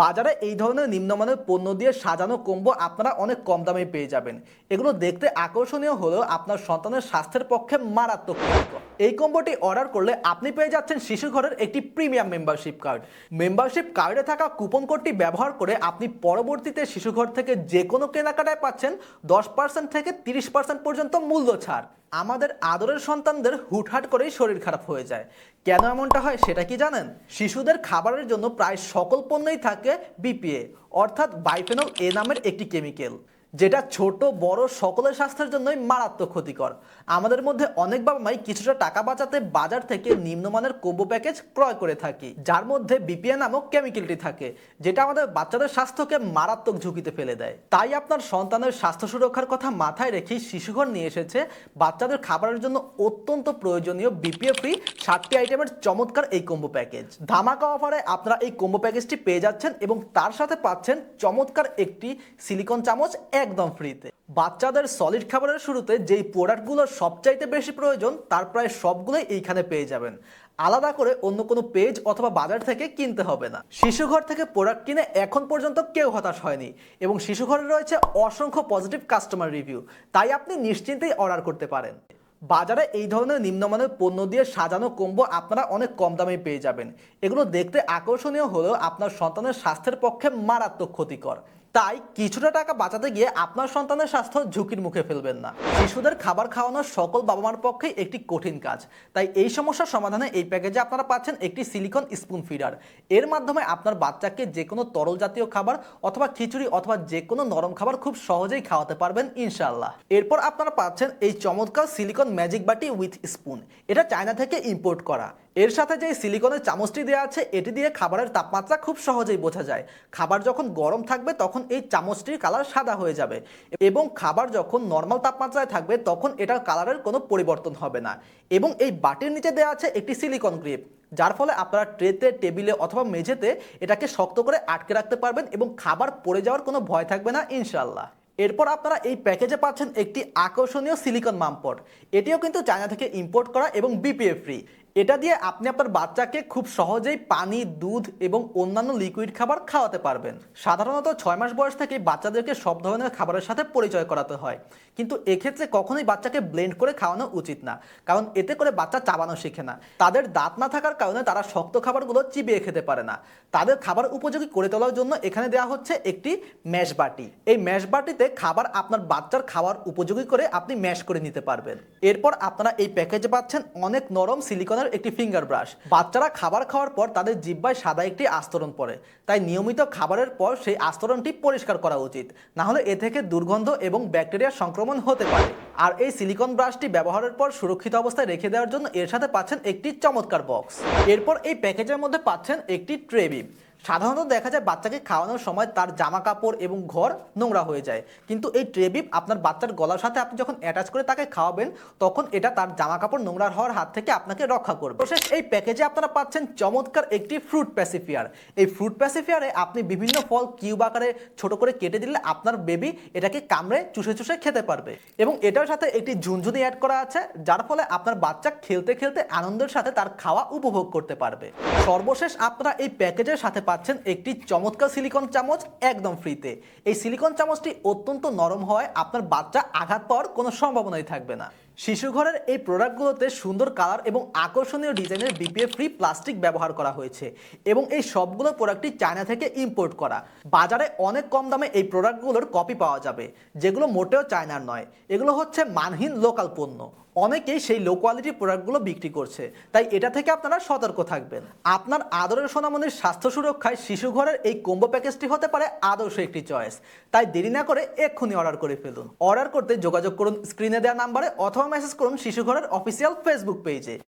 বাজারে এই ধরনের নিম্নমানের পণ্য দিয়ে সাজানো কম্বো আপনারা অনেক কম দামে পেয়ে যাবেন। এগুলো দেখতে আকর্ষণীয় হলেও আপনার সন্তানের স্বাস্থ্যের পক্ষে মারাত্মক এই কম্বোটি অর্ডার করলে আপনি পেয়ে যাচ্ছেন শিশু ঘরের একটি প্রিমিয়াম মেম্বারশিপ কার্ড। মেম্বারশিপ কার্ডে থাকা কুপন কোডটি ব্যবহার করে আপনি পরবর্তীতে শিশু ঘর থেকে যে কোনো কেনাকাটায় পাচ্ছেন দশ পার্সেন্ট থেকে তিরিশ পার্সেন্ট পর্যন্ত মূল্য ছাড়। আমাদের আদরের সন্তানদের হুটহাট করেই শরীর খারাপ হয়ে যায়। কেন এমনটা হয় সেটা কি জানেন? শিশুদের খাবারের জন্য প্রায় সকল পণ্যই থাকে বিপিএ, অর্থাৎ বাইফেনল এ নামের একটি কেমিক্যাল। যেটা ছোট, বড় সকলের স্বাস্থ্যের জন্যই মারাত্মক ক্ষতিকর। আমাদের মধ্যে অনেক বাবা মাই কিছুটা টাকা বাঁচাতে বাজার থেকে নিম্নমানের কোম্বো প্যাকেজ ক্রয় করে থাকি, যার মধ্যে বিপিএ নামক কেমিক্যালটি থাকে, যেটা আমাদের বাচ্চাদের স্বাস্থ্যকে মারাত্মক ঝুঁকিতে ফেলে দেয়। তাই আপনার সন্তানের স্বাস্থ্য সুরক্ষার কথা মাথায় রেখে শিশুঘর নিয়ে এসেছে। বাচ্চাদের খাবারের জন্য অত্যন্ত প্রয়োজনীয় বিপিএ ফ্রি ষাটটি আইটেমের চমৎকার এই কোম্বো প্যাকেজ। ধামাকা অফারে আপনারা এই কোম্বো প্যাকেজটি পেয়ে যাচ্ছেন এবং তার সাথে পাচ্ছেন চমৎকার একটি সিলিকন চামচ একদম ফ্রিতে বাচ্চাদের সলিড খাবারের শুরুতে যেই প্রোডাক্টগুলো সবচাইতে বেশি প্রয়োজন, তার প্রায় সবগুলোই এইখানে পেয়ে যাবেন। আলাদা করে অন্য কোনো পেজ অথবা বাজার থেকে কিনতে হবে না। শিশুঘর থেকে প্রোডাক্ট কিনে এখন পর্যন্ত কেউ হতাশ হয়নি এবং শিশুঘরে রয়েছে অসংখ্য পজিটিভ কাস্টমার রিভিউ তাই আপনি নিশ্চিন্তেই অর্ডার করতে পারেন। বাজারে এই ধরনের নিম্নমানের পণ্য দিয়ে সাজানো কম্বো আপনারা অনেক কম দামে পেয়ে যাবেন। এগুলো দেখতে আকর্ষণীয় হলেও আপনার সন্তানের স্বাস্থ্যের পক্ষে মারাত্মক ক্ষতিকর। তাই কিছুটা টাকা বাঁচাতে গিয়ে আপনার সন্তানের স্বাস্থ্য ঝুঁকির মুখে ফেলবেন না। শিশুদের খাবার খাওয়ানো সকল বাবা মার পক্ষে একটি কঠিন কাজ। তাই এই সমস্যার সমাধানে এই প্যাকেজে আপনারা পাচ্ছেন একটি সিলিকন স্পুন ফিডার। এর মাধ্যমে আপনার বাচ্চাকে যে কোনো তরল জাতীয় খাবার অথবা খিচুড়ি অথবা যে কোনো নরম খাবার খুব সহজেই খাওয়াতে পারবেন ইনশাল্লাহ এরপর আপনারা পাচ্ছেন এই চমৎকার সিলিকন ম্যাজিক বাটি উইথ স্পুন। এটা চায়না থেকে ইম্পোর্ট করা। এর সাথে যে সিলিকনের চামচটি দেওয়া আছে, এটি দিয়ে খাবারের তাপমাত্রা খুব সহজেই বোঝা যায়। খাবার যখন গরম থাকবে, তখন এই চামচটির কালার সাদা হয়ে যাবে এবং খাবার যখন নর্মাল তাপমাত্রায় থাকবে, তখন এটার কালারের কোনো পরিবর্তন হবে না এবং এই বাটির নিচে দেওয়া আছে একটি সিলিকন গ্রিপ যার ফলে আপনারা ট্রেতে, টেবিলে অথবা মেঝেতে এটাকে শক্ত করে আটকে রাখতে পারবেন এবং খাবার পড়ে যাওয়ার কোনো ভয় থাকবে না ইনশাল্লাহ এরপর আপনারা এই প্যাকেজে পাচ্ছেন একটি আকর্ষণীয় সিলিকন মামপট এটিও কিন্তু চায়না থেকে ইম্পোর্ট করা এবং বিপিএ ফ্রি এটা দিয়ে আপনি আপনার বাচ্চাকে খুব সহজেই পানি, দুধ এবং অন্যান্য লিকুইড খাবার খাওয়াতে পারবেন। সাধারণত ছয় মাস বয়স থেকে বাচ্চাদেরকে সব ধরনের খাবারের সাথে পরিচয় করাতে হয়। কিন্তু এক্ষেত্রে কখনোই বাচ্চাকে ব্লেন্ড করে খাওয়ানো উচিত না, কারণ এতে করে বাচ্চা চাবানো শেখে না। তাদের দাঁত না থাকার কারণে তারা শক্ত খাবারগুলো চিবিয়ে খেতে পারে না। তাদের খাবার উপযোগী করে তোলার জন্য এখানে দেওয়া হচ্ছে একটি ম্যাশ বাটি। এই ম্যাশ বাটিতে খাবার আপনার বাচ্চার খাওয়ার উপযোগী করে আপনি ম্যাশ করে নিতে পারবেন। এরপর আপনারা এই প্যাকেজে পাচ্ছেন অনেক নরম সিলিকনের একটি ফিঙ্গার ব্রাশ বাচ্চারা খাবার খাওয়ার পর তাদের জিব্বায় সাদা একটি আস্তরণ পড়ে তাই নিয়মিত খাবারের পর সেই আস্তরণটি পরিষ্কার করা উচিত। না হলে এ থেকে দুর্গন্ধ এবং ব্যাকটেরিয়ার সংক্রমণ হতে পারে। আর এই সিলিকন ব্রাশটি ব্যবহারের পর সুরক্ষিত অবস্থায় রেখে দেওয়ার জন্য এর সাথে পাচ্ছেন একটি চমৎকার বক্স এরপর এই প্যাকেজের মধ্যে পাচ্ছেন একটি ট্রেবিপ সাধারণত দেখা যায় বাচ্চাকে খাওয়ানোর সময় তার জামা কাপড় এবং ঘর নোংরা হয়ে যায়। কিন্তু এই ট্রেবিপ আপনার বাচ্চার গলার সাথে আপনি যখন অ্যাটাচ করে তাকে খাওয়াবেন, তখন এটা তার জামা কাপড় নোংরা হওয়ার হাত থেকে আপনাকে রক্ষা করবে। শেষ এই প্যাকেজে আপনারা পাচ্ছেন চমৎকার একটি ফ্রুট প্যাসিফিয়ার এই ফ্রুট প্যাসিফিয়ারে আপনি বিভিন্ন ফল কিউব আকারে ছোট করে কেটে দিলে আপনার বেবি এটাকে কামড়ে চুষে চুষে খেতে পারবে। এবং এটার সাথে একটি ঝুনঝুনি অ্যাড করা আছে, যার ফলে আপনার বাচ্চা খেলতে খেলতে আনন্দের সাথে তার খাওয়া উপভোগ করতে পারবে। সর্বশেষ আপনারা এই প্যাকেজের সাথে পাচ্ছেন একটি চমৎকার সিলিকন চামচ একদম ফ্রিতে। এই সিলিকন চামচটি অত্যন্ত নরম হওয়ায় আপনার বাচ্চা আঘাত পাওয়ার কোনো সম্ভাবনাই থাকবে না। শিশু ঘরের এই প্রোডাক্টগুলোতে সুন্দর কালার এবং আকর্ষণীয় ডিজাইনের বিপিএ ফ্রি প্লাস্টিক ব্যবহার করা হয়েছে এবং এই সবগুলো প্রোডাক্টই চায়না থেকে ইম্পোর্ট করা। বাজারে অনেক কম দামে এই প্রোডাক্টগুলোর কপি পাওয়া যাবে, যেগুলো মোটেও চায়নার নয়। এগুলো হচ্ছে মানহীন লোকাল পণ্য। অনেকেই সেই লো কোয়ালিটির প্রোডাক্টগুলো বিক্রি করছে। তাই এটা থেকে আপনারা সতর্ক থাকবেন। আপনার আদরের সোনামনির স্বাস্থ্য সুরক্ষায় শিশু ঘরের এই কোম্বো প্যাকেজটি হতে পারে আদর্শ একটি চয়েস তাই দেরি না করে এক্ষুনি অর্ডার করে ফেলুন। অর্ডার করতে যোগাযোগ করুন স্ক্রিনে দেওয়া নাম্বারে অথবা মেসেজ করুন শিশু ঘরের অফিসিয়াল ফেসবুক পেজে